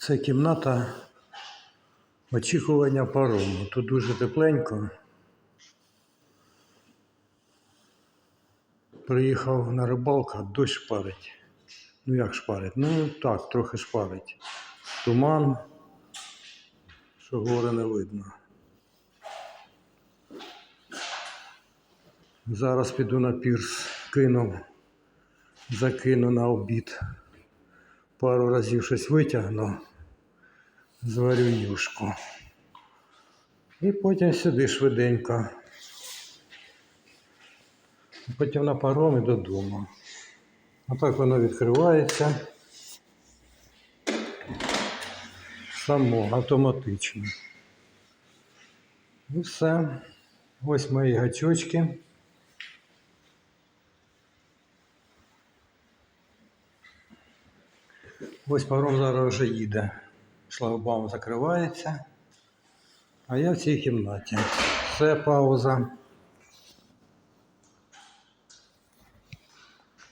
Це кімната очікування парому. Тут дуже тепленько. Приїхав на рибалку, дощ шпарить. Ну як шпарить? Ну так, трохи шпарить. Туман, що гори не видно. Зараз піду на пірс, кину, закину на обід. Пару разів щось витягну, зварю юшку. І потім сюди швиденько. Потім на паром і додому. А так воно відкривається само автоматично. І все. Ось мої гачочки. Ось паром зараз вже їде. Шлагбаум закривається. А я в цій кімнаті. Все, пауза.